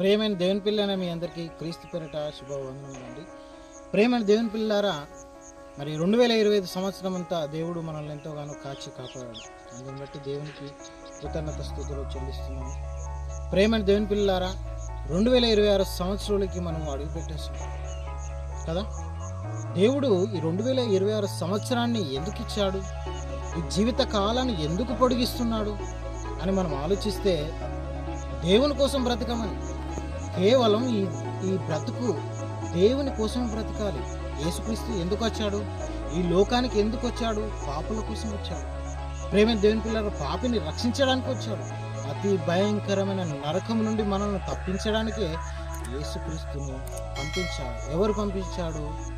ప్రేమైన దేవుని పిల్లన మీ అందరికీ క్రీస్తు పేరిట శుభవందనములు అండి. ప్రేమైన దేవుని పిల్లారా మరి రెండు వేల ఇరవై ఐదు సంవత్సరం అంతా దేవుడు మనల్ని ఎంతోగానో కాచి కాపాడాడు. అందుని బట్టి దేవునికి కృతజ్ఞత స్థుతులు చెల్లిస్తున్నాము. ప్రేమైన దేవుని పిల్లారా రెండు వేల ఇరవై ఆరు సంవత్సరాలకి మనం అడుగుపెట్టేసాం కదా? దేవుడు ఈ రెండు వేల ఇరవై ఆరు సంవత్సరాన్ని ఎందుకు ఇచ్చాడు? ఈ జీవిత కాలాన్ని ఎందుకు పొడిగిస్తున్నాడు? అని మనం ఆలోచిస్తే దేవుని కోసం బ్రతకమని కేవలం ఈ ఈ బ్రతుకు దేవుని కోసం బ్రతకాలి. యేసుక్రీస్తు ఎందుకు వచ్చాడు? ఈ లోకానికి ఎందుకు వచ్చాడు? పాపుల కోసం వచ్చాడు. ప్రేమ దేవుని పిల్లల పాపిని రక్షించడానికి వచ్చాడు. అతి భయంకరమైన నరకం నుండి మనల్ని తప్పించడానికే యేసుక్రీస్తును పంపించాడు. ఎవరు పంపించాడు?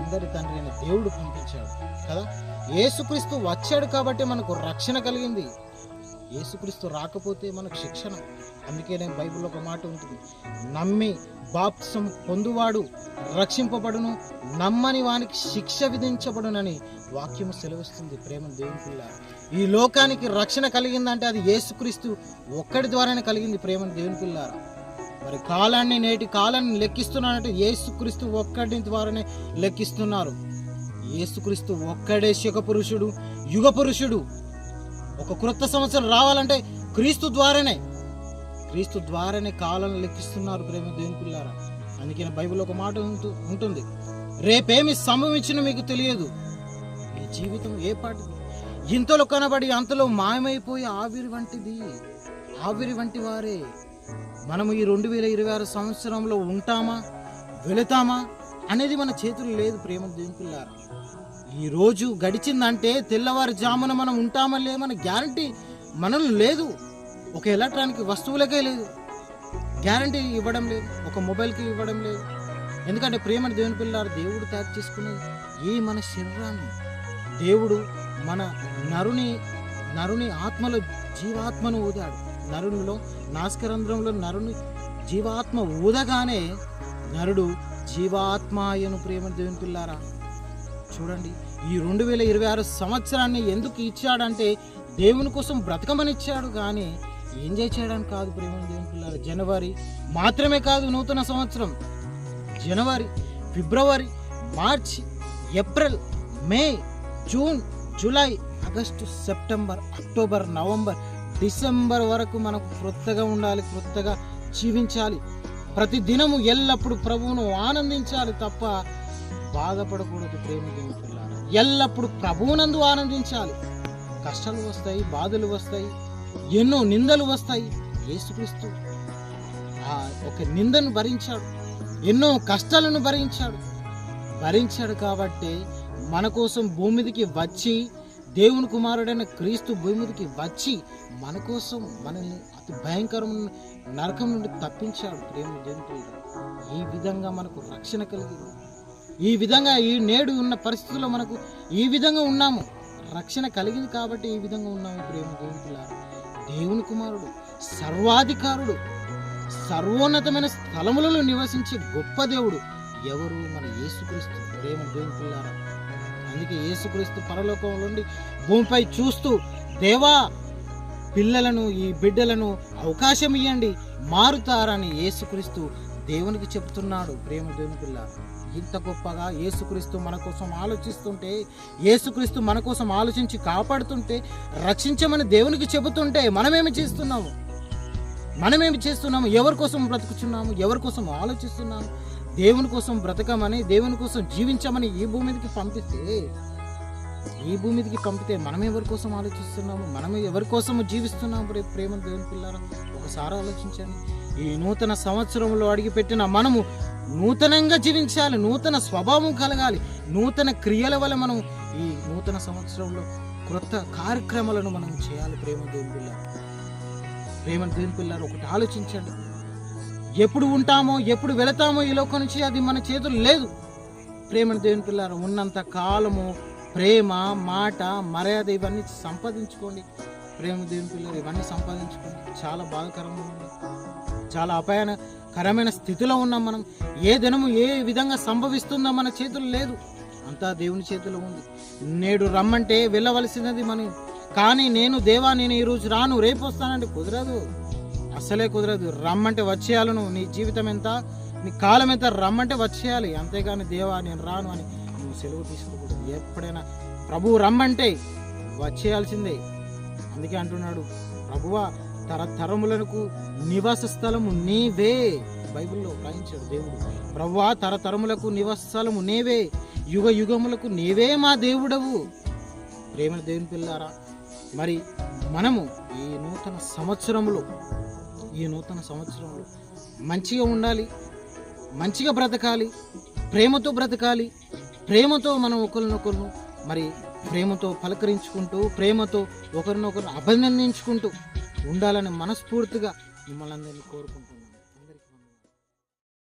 అందరి తండ్రి అయిన దేవుడు పంపించాడు. కదా? యేసుక్రీస్తు వచ్చాడు కాబట్టి మనకు రక్షణ కలిగింది. యేసుక్రీస్తు రాకపోతే మనకు శిక్షణ. అందుకే నేను బైబిల్లో ఒక మాట ఉంటుంది. నమ్మి బాప్సం పొందువాడు రక్షింపబడును నమ్మని వానికి శిక్ష విధించబడునని వాక్యము సెలవిస్తుంది. ప్రేమ దేవుని పిల్ల ఈ లోకానికి రక్షణ కలిగిందంటే అది యేసుక్రీస్తు ఒక్కడి ద్వారానే కలిగింది ప్రేమ దేవుని పిల్లారా. మరి కాలాన్ని నేటి కాలాన్ని లెక్కిస్తున్నానంటే యేసుక్రీస్తు ఒక్కడి ద్వారానే లెక్కిస్తున్నారు. యేసుక్రీస్తు ఒక్కడే శుగపురుషుడు పురుషుడు యుగ పురుషుడు ఒక క్రొత్త సంవత్సరం రావాలంటే క్రీస్తు ద్వారానే క్రీస్తు ద్వారానే కాలం లెక్కిస్తున్నారు ప్రేమ దేవుని అందుకే బైబిల్ ఒక మాట ఉంటుంది. రేపేమి సంభవించిన మీకు తెలియదు. మీ జీవితం ఏ పాటిది ఇంతలో కనబడి అంతలో మాయమైపోయి ఆవిరి వంటిది. ఆవిరి వంటి వారే. మనము ఈ రెండు వేల ఇరవై ఆరు సంవత్సరంలో ఉంటామా? వెళతామా? అనేది మన చేతులు లేదు ప్రేమ దేవుని ఈ రోజు గడిచిందంటే తెల్లవారుజామున మనం ఉంటామా లేమని గ్యారంటీ మనలో లేదు. ఒక ఎలక్ట్రానిక్ వస్తువులకే లేదు. గ్యారంటీ ఇవ్వడం లేదు. ఒక మొబైల్కి ఇవ్వడం లేదు. ఎందుకంటే ప్రేమ దేవుని పిల్లారు దేవుడు తయారు చేసుకునేది ఏ మన శరీరాన్ని? దేవుడు మన నరుని నరుని ఆత్మలో జీవాత్మను ఊదాడు. నరునిలో నాస్కరంధ్రంలో నరుని జీవాత్మ ఊదగానే నరుడు జీవాత్మాయను ప్రేమ దేవుని పిల్లారా చూడండి. ఈ రెండు వేల ఇరవై ఆరు సంవత్సరాన్ని ఎందుకు ఇచ్చాడంటే దేవుని కోసం బ్రతకమని ఇచ్చాడు. కానీ ఎంజాయ్ చేయడానికి కాదు ప్రేమ దేవుని పిల్లలు. జనవరి మాత్రమే కాదు నూతన సంవత్సరం. జనవరి ఫిబ్రవరి March April May June July August September October November December వరకు మనకు క్రొత్తగా ఉండాలి క్రొత్తగా జీవించాలి. ప్రతి దినము ఎల్లప్పుడూ ప్రభువును ఆనందించాలి తప్ప బాధపడకూడదు ప్రేమ దేవుని ఎల్లప్పుడు ఎల్లప్పుడూ ప్రభువునందు ఆనందించాలి. కష్టాలు వస్తాయి బాధలు వస్తాయి ఎన్నో నిందలు వస్తాయి. యేసుక్రీస్తు ఆ ఒక నిందను భరించాడు ఎన్నో కష్టాలను భరించాడు. భరించాడు కాబట్టి మన కోసం భూమిదికి వచ్చి దేవుని కుమారుడైన క్రీస్తు భూమిదికి వచ్చి మన కోసం మనల్ని అతి భయంకరమైన నరకం నుండి తప్పించాడు ప్రేమ జంతువులు. ఈ విధంగా మనకు రక్షణ కలిగింది. ఈ విధంగా ఈ నేడు ఉన్న పరిస్థితుల్లో మనకు ఈ విధంగా ఉన్నాము. రక్షణ కలిగింది కాబట్టి ఈ విధంగా ఉన్నాము ప్రేమ దేవుని దేవుని కుమారుడు సర్వాధికారుడు సర్వోన్నతమైన స్థలములలో నివసించే గొప్ప దేవుడు ఎవరు? మన యేసుక్రీస్తు ప్రేమ దేవుని పిల్లారా అందుకే యేసుక్రీస్తు పరలోకం నుండి భూమిపై చూస్తూ దేవా పిల్లలను ఈ బిడ్డలను అవకాశం ఇవ్వండి మారుతారని యేసుక్రీస్తు దేవునికి చెప్తున్నాడు ప్రేమ దేవుని పిల్ల ఇంత గొప్పగా యేసుక్రీస్తు మన కోసం ఆలోచిస్తుంటే యేసుక్రీస్తు మన కోసం ఆలోచించి కాపాడుతుంటే రక్షించమని దేవునికి చెబుతుంటే మనమేమి చేస్తున్నాము? మనమేమి చేస్తున్నాము? ఎవరి కోసం బ్రతుకుతున్నాము ఎవరి కోసం ఆలోచిస్తున్నాము? దేవుని కోసం బ్రతకమని దేవుని కోసం జీవించమని ఈ భూమి మీదకి పంపిస్తే ఈ భూమి మీదకి పంపితే మనం ఎవరి కోసం ఆలోచిస్తున్నాము? మనం ఎవరి కోసం జీవిస్తున్నాము? రేపు ప్రేమ దేవుని పిల్లారా ఒకసారి ఆలోచించండి. ఈ నూతన సంవత్సరంలో అడిగిపెట్టిన మనము నూతనంగా జీవించాలి నూతన స్వభావం కలగాలి నూతన క్రియల వల్ల మనం ఈ నూతన సంవత్సరంలో క్రొత్త కార్యక్రమాలను మనం చేయాలి. ప్రేమ దేవుని పిల్లలు ప్రేమ దేవుని పిల్లలు ఒకటి ఆలోచించండి. ఎప్పుడు ఉంటామో ఎప్పుడు వెళతామో ఈ లోకం నుంచి అది మన చేతులు లేదు. ప్రేమ దేవుని పిల్లారు ఉన్నంత కాలము ప్రేమ మాట మర్యాద ఇవన్నీ సంపాదించుకోండి. ప్రేమ దేవుని పిల్లలు ఇవన్నీ సంపాదించుకోండి. చాలా బాధకరంగా ఉంది. చాలా అపాయకరమైన స్థితిలో ఉన్నాం మనం. ఏ దినము ఏ విధంగా సంభవిస్తుందో మన చేతులు లేదు. అంతా దేవుని చేతిలో ఉంది. నేడు రమ్మంటే వెళ్ళవలసినది మనం కానీ నేను దేవా నేను ఈరోజు రాను. రేపు వస్తానంటే కుదరదు. అసలే కుదరదు. రమ్మంటే వచ్చేయాలి నువ్వు నీ జీవితం ఎంత? నీ కాలం ఎంత? రమ్మంటే వచ్చేయాలి. అంతేగాని దేవా నేను రాను అని నువ్వు సెలవు తీసుకోకూడదు ఎప్పుడైనా ప్రభువు రమ్మంటే వచ్చేయాల్సిందే. అందుకే అంటున్నాడు ప్రభువా తరతరములకు నివాస స్థలము నీవే. బైబిల్లో రాయించాడు దేవుడు. ప్రవ్వా తరతరములకు నివాస స్థలము నీవే. యుగ యుగములకు నీవే మా దేవుడవు. ప్రేమ దేవుని పిల్లారా మరి మనము ఈ నూతన సంవత్సరంలో ఈ నూతన సంవత్సరంలో మంచిగా ఉండాలి మంచిగా బ్రతకాలి ప్రేమతో బ్రతకాలి ప్రేమతో మనం ఒకరినొకరు మరి ప్రేమతో పలకరించుకుంటూ ప్రేమతో ఒకరినొకరు అభినందించుకుంటూ ఉండాలని మనస్ఫూర్తిగా మిమ్మల్ని అందరినీ కోరుకుంటున్నాను.